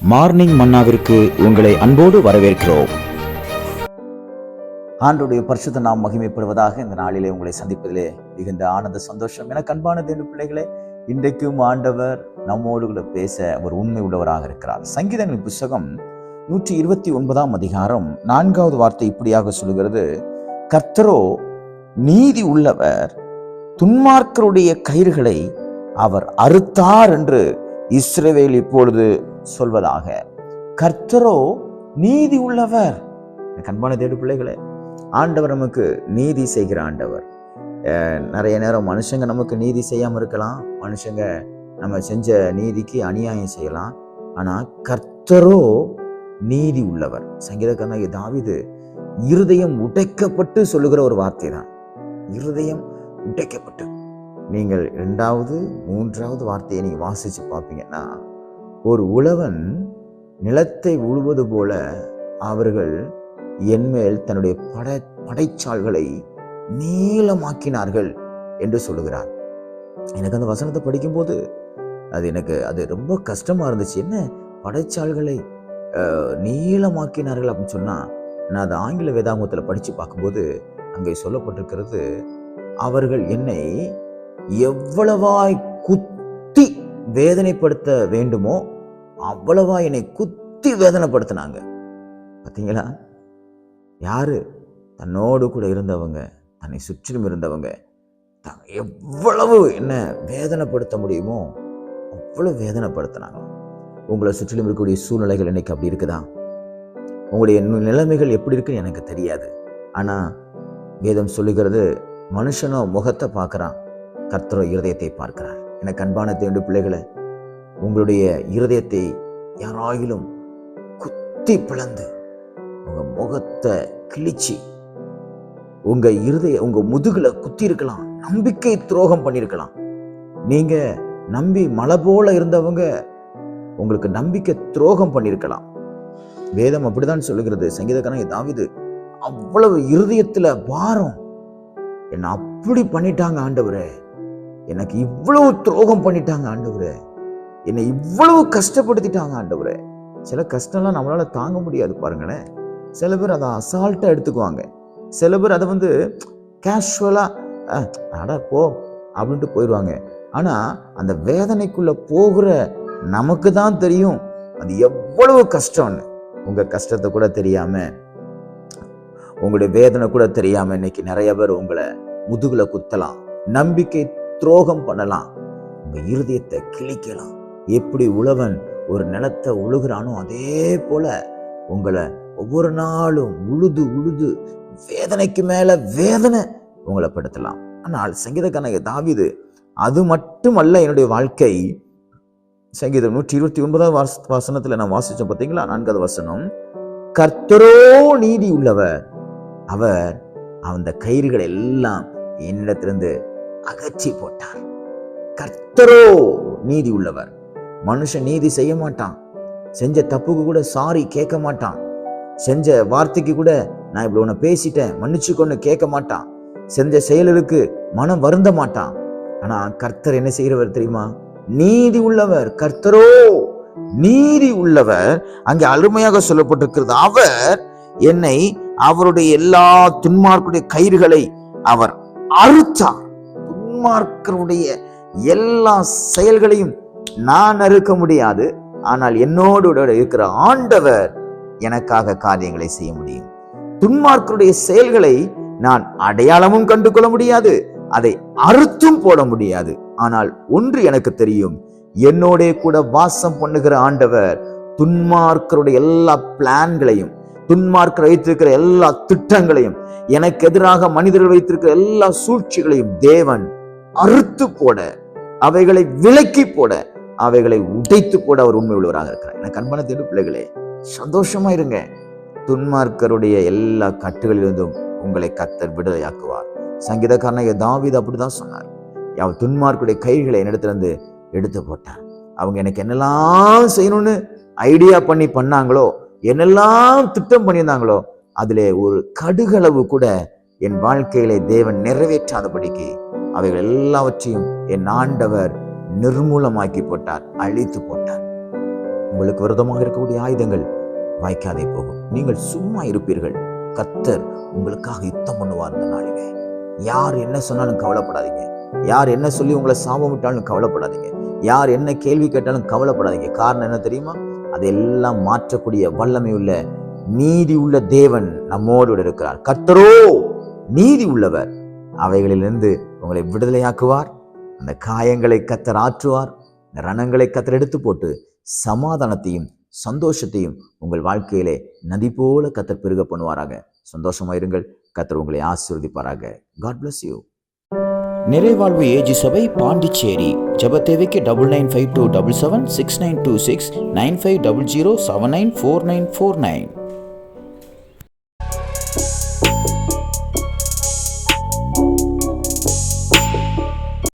Morning மன்னாவிற்கு உங்களை அன்போடு வரவேற்கிறோம். ஆண்டுடைய பரிசுத்த நாம் மகிமைப்படுவதாக இந்த நாளிலே உங்களை சந்திப்பதிலே மிகுந்த ஆனந்த சந்தோஷம். என கண்பான தேவ பிள்ளைகளே இன்றைக்கும் ஆண்டவர் நம்மோடு கூட பேச அவர் உண்மை உள்ளவராக இருக்கிறார். சங்கீதங்களின் புஸ்தகம் நூற்றி இருபத்தி ஒன்பதாம் அதிகாரம் நான்காவது வார்த்தை இப்படியாக சொல்கிறது கர்த்தரோ நீதி உள்ளவர் துன்மார்க்கருடைய கயிறுகளை அவர் அறுத்தார் என்று இஸ்ரேவேல் இப்பொழுது சொல்வதாக. கர்த்தரோ நீதி உள்ளவர். கண்பான தேடு பிள்ளைகளே ஆண்டவர் நமக்கு நீதி செய்கிற ஆண்டவர். நிறைய நேரம் மனுஷங்க நமக்கு நீதி செய்யாமல் இருக்கலாம். மனுஷங்க நம்ம செஞ்ச நீதிக்கு அநியாயம் செய்யலாம். ஆனால் கர்த்தரோ நீதி உள்ளவர். சங்கீதக்காரனாகிய தாவீது இருதயம் உடைக்கப்பட்டு சொல்லுகிற ஒரு வார்த்தை தான். இருதயம் உடைக்கப்பட்டு. நீங்கள் இரண்டாவது மூன்றாவது வார்த்தையை நீங்கள் வாசித்து பார்ப்பீங்கன்னா ஒரு உழவன் நிலத்தை உழுவது போல அவர்கள் என்மேல் தன்னுடைய படை படைச்சால்களை நீளமாக்கினார்கள் என்று சொல்லுகிறார் எனக்கு அந்த வசனத்தை படிக்கும்போது அது எனக்கு அது ரொம்ப கஷ்டமாக இருந்துச்சு. என்ன? படைச்சால்களை நீளமாக்கினார்கள் அப்படின்னு சொன்னால் நான் அதை ஆங்கில வேதாங்கத்தில் படித்து பார்க்கும்போது அங்கே சொல்லப்பட்டிருக்கிறது அவர்கள் என்னை எவ்வளவாய் குத்து வேதனைப்படுத்த வேண்டுமோ அவ்வளவா என்னை குத்தி வேதனைப்படுத்தினாங்க. பார்த்தீங்களா யாரு? தன்னோடு கூட இருந்தவங்க தன்னை சுற்றிலும் இருந்தவங்க எவ்வளவு என்ன வேதனைப்படுத்த முடியுமோ அவ்வளவு வேதனைப்படுத்தினாங்க. உங்களை சுற்றிலும் இருக்கக்கூடிய சூழ்நிலைகள் இன்னைக்கு அப்படி இருக்குதா? உங்களுடைய நிலைமைகள் எப்படி இருக்குன்னு எனக்கு தெரியாது. ஆனால் வேதம் சொல்லுகிறது மனுஷனோ முகத்தை பார்க்குறான் கர்த்தரோ இருதயத்தை பார்க்கிறார். எனக்கு அன்பான தேண்டு பிள்ளைகளை உங்களுடைய இருதயத்தை யாராயிலும் குத்தி பிளந்து உங்க முகத்தை கிழிச்சு உங்க இருதய உங்க முதுகுல குத்தி இருக்கலாம் நம்பிக்கை துரோகம் பண்ணியிருக்கலாம். நீங்க நம்பி மலை போல இருந்தவங்க உங்களுக்கு நம்பிக்கை துரோகம் பண்ணியிருக்கலாம். வேதம் அப்படிதான் சொல்லுகிறது. சங்கீதக்காரன் தாவிது அவ்வளவு இருதயத்துல பாரம். என்னை அப்படி பண்ணிட்டாங்க ஆண்டவரே. எனக்கு இவ்வளவு துரோகம் பண்ணிட்டாங்க ஆண்டவரே. என்னை இவ்வளவு கஷ்டப்படுத்திட்டாங்க ஆண்டவரே. சில கஷ்டம்லாம் நம்மளால தாங்க முடியாது பாருங்களேன். சில பேர் அதை அசால்ட்டாக எடுத்துக்குவாங்க. சில பேர் அதை வந்து கேஷுவலாக அட போ அப்படின்ட்டு போயிடுவாங்க. ஆனால் அந்த வேதனைக்குள்ளே போகிற நமக்கு தான் தெரியும் அது எவ்வளவு கஷ்டம்னு. உங்கள் கஷ்டத்தை கூட தெரியாமல் உங்களுடைய வேதனை கூட தெரியாமல் இன்னைக்கு நிறைய பேர் உங்களை முதுகில் குத்தலாம். நம்பிக்கை துரோகம் பண்ணலாம். உங்க இருதயத்தை கிழிக்கலாம். எப்படி உழவன் ஒரு நிலத்தை உழுகிறானோ அதே போல உங்களை ஒவ்வொரு நாளும் உழுது உழுது வேதனைக்கு மேல வேதனை உங்களை படுத்தலாம். ஆனால் சங்கீதக்காரங்க தாவிது அது மட்டுமல்ல என்னுடைய வாழ்க்கை. சங்கீதம் நூற்றி இருபத்தி ஒன்பதாவது வாச வசனத்தில் நான் வாசித்தோம் பார்த்தீங்களா? நான்காவது வசனம். கர்த்தரோ நீதி உள்ளவர். அவர் அந்த கயிறுகள் எல்லாம் என்னிடத்திலிருந்து அகற்றி போட்டார். கர்த்தரோ நீதி உள்ளவர் மனுஷன் நீதி செய்ய மாட்டான். செஞ்ச தப்புக்கு கூட சாரி கேட்க மாட்டான். செஞ்ச வார்த்தைக்கு கூட நான் இப்படி உன்னை பேசிட்டேன் மன்னிச்சுக்கொன்னு கேட்க மாட்டான். செஞ்ச செயலுக்கு மனம் வருந்த மாட்டான். ஆனா கர்த்தர் என்ன செய்கிறவர் தெரியுமா? நீதி உள்ளவர் கர்த்தரோ நீதி உள்ளவர் அங்கே அருமையாக சொல்லப்பட்டிருக்கிறது. அவர் என்னை அவருடைய எல்லா துன்மார்க்குடைய கயிறுகளை அவர் அறுத்தார். துன்மார்க்கருடைய எல்லா செயல்களையும் நான் அறுக்க முடியாது. ஆனால் என்னோடு இருக்கிற ஆண்டவர் எனக்காக காரியங்களை செய்ய முடியும். துன்மார்க்கருடைய செயல்களை நான் அடையாளமும் கண்டு கொள்ள முடியாது. அதை அறுத்தும் போட முடியாது. ஆனால் ஒன்று எனக்கு தெரியும். என்னோட கூட வாசம் பண்ணுகிற ஆண்டவர் துன்மார்க்கருடைய எல்லா பிளான்களையும் துன்மார்க்கர் வைத்திருக்கிற எல்லா திட்டங்களையும் எனக்கு எதிராக மனிதர்கள் வைத்திருக்கிற எல்லா சூழ்ச்சிகளையும் தேவன் அறுத்து போட அவைகளை விலக்கி போட அவைகளை உடைத்து போட அவர் உண்மை உள்ளவராக இருக்கிறார். எனக்கு அன்பான தேடு பிள்ளைகளே சந்தோஷமா இருங்க. துன்மார்க்கருடைய எல்லா கட்டுகளிலிருந்தும் உங்களை கத்தர் விடுதலையாக்குவார். சங்கீதக்காரனாகிய தாவித அப்படிதான் சொன்னார். அவர் துன்மார்க்குடைய கைகளை என்னிடத்திலிருந்து எடுத்து போட்டார். அவங்க எனக்கு என்னெல்லாம் செய்யணும்னு ஐடியா பண்ணி பண்ணாங்களோ என்னெல்லாம் திட்டம் பண்ணியிருந்தாங்களோ அதிலே ஒரு கடுகளவு கூட என் வாழ்க்கையிலே தேவன் நிறைவேற்றாதபடிக்கு அவைகள் எல்லாவற்றையும் என் ஆண்டவர் நிர்மூலமாக்கி போட்டார் அழித்து போட்டார். உங்களுக்கு விரதமாக இருக்கக்கூடிய ஆயுதங்கள் வாய்க்காதே போகும். நீங்கள் சும்மா இருப்பீர்கள். கத்தர் உங்களுக்காக யுத்தம் பண்ணுவார் இந்த நாளிலே. யார் என்ன சொன்னாலும் கவலைப்படாதீங்க. யார் என்ன சொல்லி உங்களை சாபம் விட்டாலும் கவலைப்படாதீங்க. யார் என்ன கேள்வி கேட்டாலும் கவலைப்படாதீங்க. காரணம் என்ன தெரியுமா? அதெல்லாம் மாற்றக்கூடிய வல்லமை உள்ள நீதி உள்ள தேவன் நம்மோடு இருக்கிறார். கர்த்தரோ நீதி உள்ளவர். அவைகளிலிருந்து உங்களை விடுதலையாக்குவார். அந்த காயங்களை கத்தர் ஆற்றுவார். இந்த ரணங்களை கத்தர் எடுத்து போட்டு சமாதானத்தையும் சந்தோஷத்தையும் உங்கள் வாழ்க்கையிலே நதி போல கத்தர் பெருக பண்ணுவாராக. சந்தோஷமா இருங்கள். கத்தர் உங்களை ஆசீர்வதிப்பாராக. காட் பிளஸ் யூ நிறைவாழ்வு ஏஜி சபை பாண்டிச்சேரி. ஜெப தேவைக்கு double nine five two double seven six nine two six nine five double zero seven nine four nine four nine